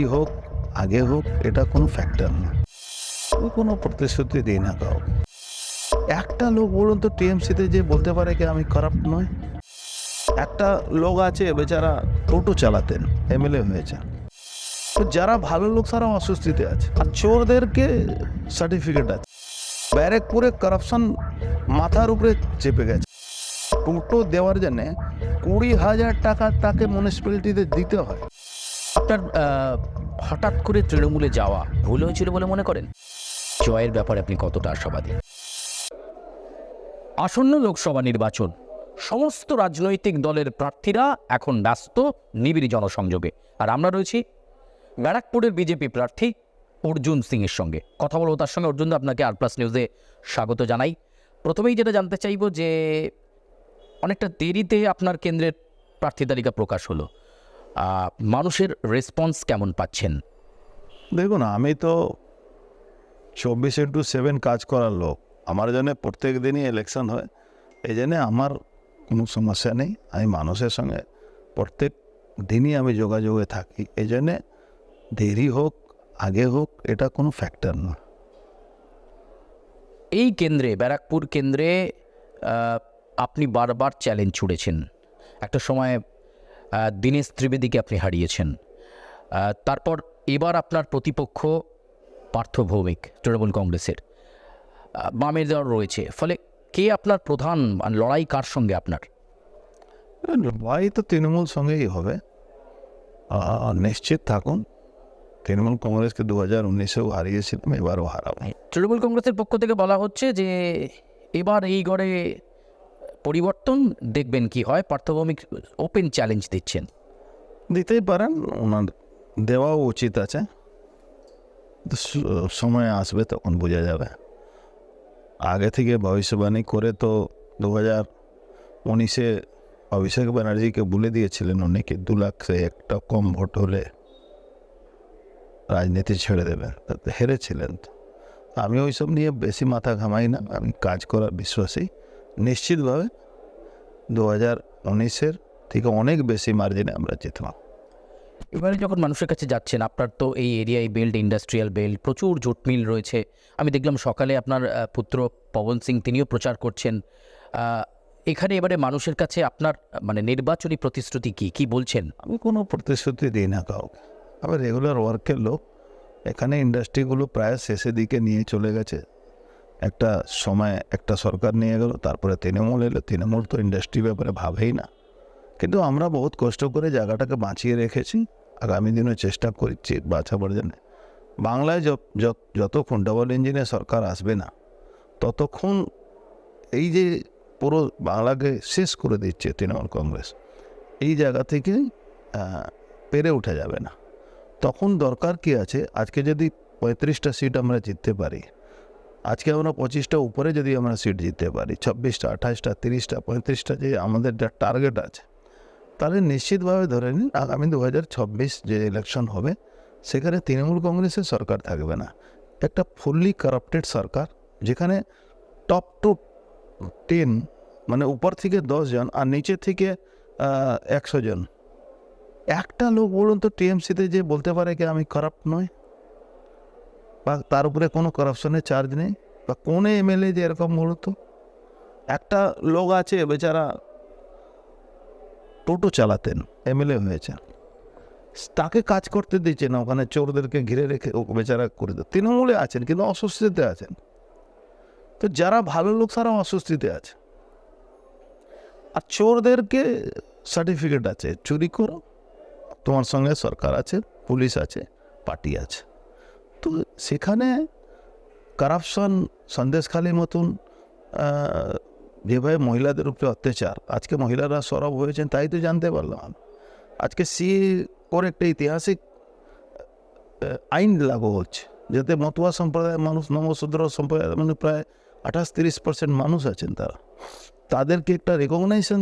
দেরি হোক, আগে হোক, এটা কোনো ফ্যাক্টর না। আমি কোনো প্রতিশ্রুতি দিই না কাউ একটা লোক বলুন তো, টিএমসিতে যে বলতে পারে কি আমি খারাপ নয় একটা লোক আছে, বেচারা টোটো চালাতেন, এমএলএ হয়েছে। তো যারা ভালো লোক, তারা অস্বস্তিতে আছে। আর চোরদেরকে সার্টিফিকেট আছে। ব্যারেকপুরে কারাপশন মাথার উপরে চেপে গেছে। টোটো দেওয়ার জন্যে কুড়ি হাজার টাকা তাকে মিউনিসিপ্যালিটিতে দিতে হয়। আপনার হঠাৎ করে তৃণমূলে যাওয়া ভুল হয়েছিল বলে মনে করেন? জয়ের ব্যাপারে আপনি কতটা আশাবাদী? আসন্ন লোকসভা নির্বাচন। সমস্ত রাজনৈতিক দলের প্রার্থীরা এখন ব্যস্ত, নিবিড় জনসংযোগে। আর আমরা রয়েছি ব্যারাকপুরের বিজেপি প্রার্থী অর্জুন সিংয়ের সঙ্গে। কথা বলব তার সঙ্গে। অর্জুন আপনাকে আর প্লাস নিউজে স্বাগত জানাই। প্রথমেই যেটা জানতে চাইব যে, অনেকটা দেরিতে আপনার কেন্দ্রের প্রার্থী তালিকা প্রকাশ হলো। মানুষের রেসপন্স কেমন পাচ্ছেন? দেখুন আমি তো চব্বিশ ইন্টু সেভেন কাজ করার লোক। আমার জন্য প্রত্যেক দিনই ইলেকশন হয়। এই জন্যে আমার কোনো সমস্যা নেই। আমি মানুষের সঙ্গে প্রত্যেক দিনই আমি যোগাযোগে থাকি। এই জন্যে দেরি হোক আগে হোক এটা কোনো ফ্যাক্টর না। এই কেন্দ্রে ব্যারাকপুর কেন্দ্রে আপনি বারবার চ্যালেঞ্জ ছুড়েছেন। একটা সময় দীনেশ ত্রিবেদীকে আপনি হারিয়েছেন। তারপর এবার আপনার প্রতিপক্ষ পার্থ ভৌমিক তৃণমূল কংগ্রেসের। বামের দল রয়েছে। ফলে কে আপনার প্রধান মানে লড়াই কার সঙ্গে আপনার? লড়াই তো তৃণমূল সঙ্গেই হবে। নিশ্চিত থাকুন তৃণমূল কংগ্রেসকে দু হাজার উনিশেও হারিয়েছিলাম এবারও হারাবো। তৃণমূল কংগ্রেসের পক্ষ থেকে বলা হচ্ছে যে এবার এই গড়ে পরিবর্তন দেখবেন কি হয়? পার্থ ভৌমিক ওপেন চ্যালেঞ্জ দিচ্ছেন। দিতেই পারেন, ওনার দেওয়াও উচিত আছে। সময় আসবে তখন বোঝা যাবে। আগে থেকে ভবিষ্যবাণী করে তো দু হাজার উনিশে অভিষেক ব্যানার্জিকে বলে দিয়েছিলেন অনেকে দু লাখ একটা কম ভোট হলে রাজনীতি ছেড়ে দেবেন। হেরেছিলেন। আমি ওইসব নিয়ে বেশি মাথা ঘামাই না। আমি কাজ করার বিশ্বাসী। নিশ্চিতভাবে দু হাজার উনিশের থেকে অনেক বেশি মার্জিনে আমরা জিতলাম। এবারে যখন মানুষের কাছে যাচ্ছেন আপনার তো এই এরিয়ায় বেল্ট ইন্ডাস্ট্রিয়াল বেল্ট প্রচুর জুট মিল রয়েছে। আমি দেখলাম সকালে আপনার পুত্র পবন সিং তিনিও প্রচার করছেন। এখানে এবারে মানুষের কাছে আপনার মানে নির্বাচনী প্রতিশ্রুতি কি? কি বলছেন? আমি কোনো প্রতিশ্রুতি দিই না কাউকে। আমি রেগুলার ওয়ার্কের লোক এখানে ইন্ডাস্ট্রিগুলো প্রায় শেষের দিকে নিয়ে চলে গেছে। একটা সময় একটা সরকার নিয়ে গেল, তারপরে তৃণমূল এলো। তৃণমূল তো ইন্ডাস্ট্রি ব্যাপারে ভাবেই না। কিন্তু আমরা বহুত কষ্ট করে জায়গাটাকে বাঁচিয়ে রেখেছি। আগামী দিনে চেষ্টা করছি বাঁচাবার জন্য। বাংলায় যতক্ষণ ডবল ইঞ্জিনের সরকার আসবে না, ততক্ষণ এই যে পুরো বাংলাকে শেষ করে দিচ্ছে তৃণমূল কংগ্রেস, এই জায়গা থেকে পেরে ওঠা যাবে না। তখন দরকার কি আছে? আজকে যদি পঁয়ত্রিশটা সিট আমরা জিততে পারি আজকে আমরা পঁচিশটা উপরে যদি আমরা সিট জিততে পারি, ছাব্বিশটা, আঠাশটা, তিরিশটা, পঁয়ত্রিশটা যে আমাদের যা টার্গেট আছে, তাহলে নিশ্চিতভাবে ধরে নিন আগামী দু হাজার ছাব্বিশ যে ইলেকশন হবে, সেখানে তৃণমূল কংগ্রেসের সরকার থাকবে না। একটা ফুললি কারাপ্টেড সরকার, যেখানে টপ টু টেন মানে উপর থেকে জন আর নিচে থেকে একশো জন। একটা লোক বলুন তো টিএমসিতে যে বলতে পারে কি আমি খারাপ নয় বা তার উপরে কোনো করাপশনের চার্জ নেই? বা কোন এমএলএ যে এরকম মূলত একটা লোক আছে বেচারা টোটো চালাতেন এমএলএ হয়েছে তাকে কাজ করতে দিচ্ছে না, ওখানে চোরদেরকে ঘিরে রেখে বেচারা করে দেয় তৃণমূলে আছেন কিন্তু অস্বস্তিতে আছেন। তো যারা ভালো লোক তারা অস্বস্তিতে আছে। আর চোরদেরকে সার্টিফিকেট আছে, চুরি করো। তোমার সঙ্গে সরকার আছে, পুলিশ আছে, পার্টি আছে। তো সেখানে কারাপশন সন্দেশখালির মতন যেভাবে মহিলাদের উপরে অত্যাচার, আজকে মহিলারা সরব হয়েছেন তাই তো জানতে পারলাম আজকে সি ওর একটা ঐতিহাসিক আইন লাগু হচ্ছে, যাতে মতুয়া সম্প্রদায়ের মানুষ নমশূদ্র সম্প্রদায়ের মানে প্রায় আঠাশ তিরিশ পার্সেন্ট মানুষ আছেন তারা। তাদেরকে একটা রেকগনাইজেশন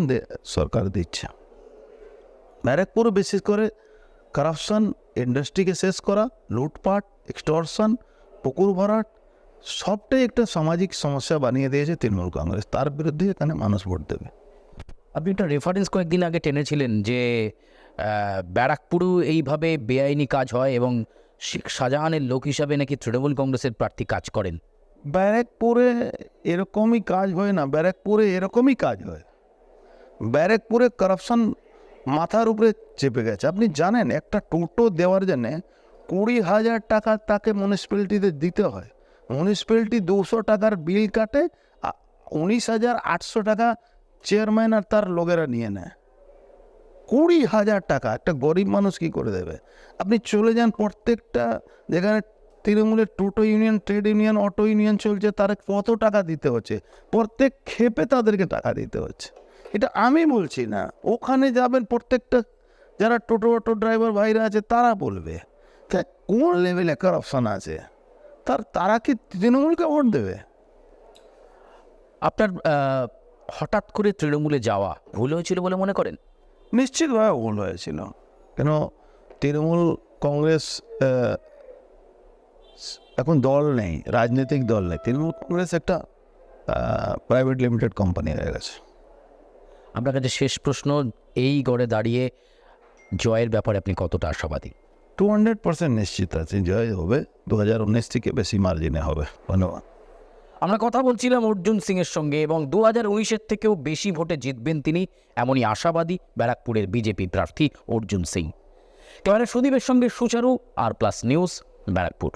সরকার দিচ্ছে। ব্যারাকপুর বিশেষ করে কারাপশন ইন্ডাস্ট্রিকে শেষ করা লুটপাট এক্সটর্শন পুকুর ভরাট সবটাই একটা সামাজিক সমস্যা বানিয়ে দিয়েছে তৃণমূল কংগ্রেস। তার বিরুদ্ধে এখানে মানুষ ভোট দেবে। আপনি একটা রেফারেন্স কয়েকদিন আগে টেনেছিলেন যে ব্যারাকপুরেও এইভাবে বেআইনি কাজ হয় এবং শেখ শাহজাহানের লোক হিসাবে নাকি তৃণমূল কংগ্রেসের প্রার্থী কাজ করেন? ব্যারাকপুরে এরকমই কাজ হয় না। ব্যারাকপুরে এরকমই কাজ হয়। ব্যারাকপুরে কারাপশন মাথার উপরে চেপে গেছে। আপনি জানেন, একটা টোটো দেওয়ার জন্যে কুড়ি হাজার টাকা তাকে মিউনিসিপ্যালিটিতে দিতে হয়। মিউনিসিপ্যালিটি দুশো টাকার বিল কাটে উনিশ হাজার আটশো টাকা চেয়ারম্যান আর তার লোকেরা নিয়ে নেয়। কুড়ি হাজার টাকা, একটা গরিব মানুষ কি করে দেবে? আপনি চলে যান প্রত্যেকটা যেখানে তৃণমূলের টোটো union, trade union, auto union চলছে, তারা কত টাকা দিতে হচ্ছে? প্রত্যেক ক্ষেপে তাদেরকে টাকা দিতে হচ্ছে। এটা আমি বলছি না। ওখানে যাবেন প্রত্যেকটা যারা টোটো অটো ড্রাইভার ভাইরা আছে তারা বলবে। তা কোন লেভেলে কারাপশন আছে? তার তারা কি তৃণমূলকে ভোট দেবে? আপনার হঠাৎ করে তৃণমূলে যাওয়া ভুল হয়েছিল বলে মনে করেন? নিশ্চিতভাবে ভুল হয়েছিল। কেন তৃণমূল কংগ্রেস এখন দল নেই রাজনৈতিক দল নেই। তৃণমূল কংগ্রেস একটা প্রাইভেট লিমিটেড কোম্পানি হয়ে গেছে। আপনার কাছে শেষ প্রশ্ন এই গড়ে দাঁড়িয়ে জয়ের ব্যাপারে আপনি কতটা আশাবাদী? টু হান্ড্রেড পার্সেন্ট নিশ্চিত আছে জয় হবে দু হাজার উনিশ থেকে বেশি মার্জিনে হবে ধন্যবাদ। আমরা কথা বলছিলাম অর্জুন সিং এর সঙ্গে এবং দু হাজার উনিশের থেকেও বেশি ভোটে জিতবেন তিনি এমনই আশাবাদী ব্যারাকপুরের বিজেপি প্রার্থী অর্জুন সিং। ক্যামেরা সুদীপের সঙ্গে Sucharu R plus news Barrackpore.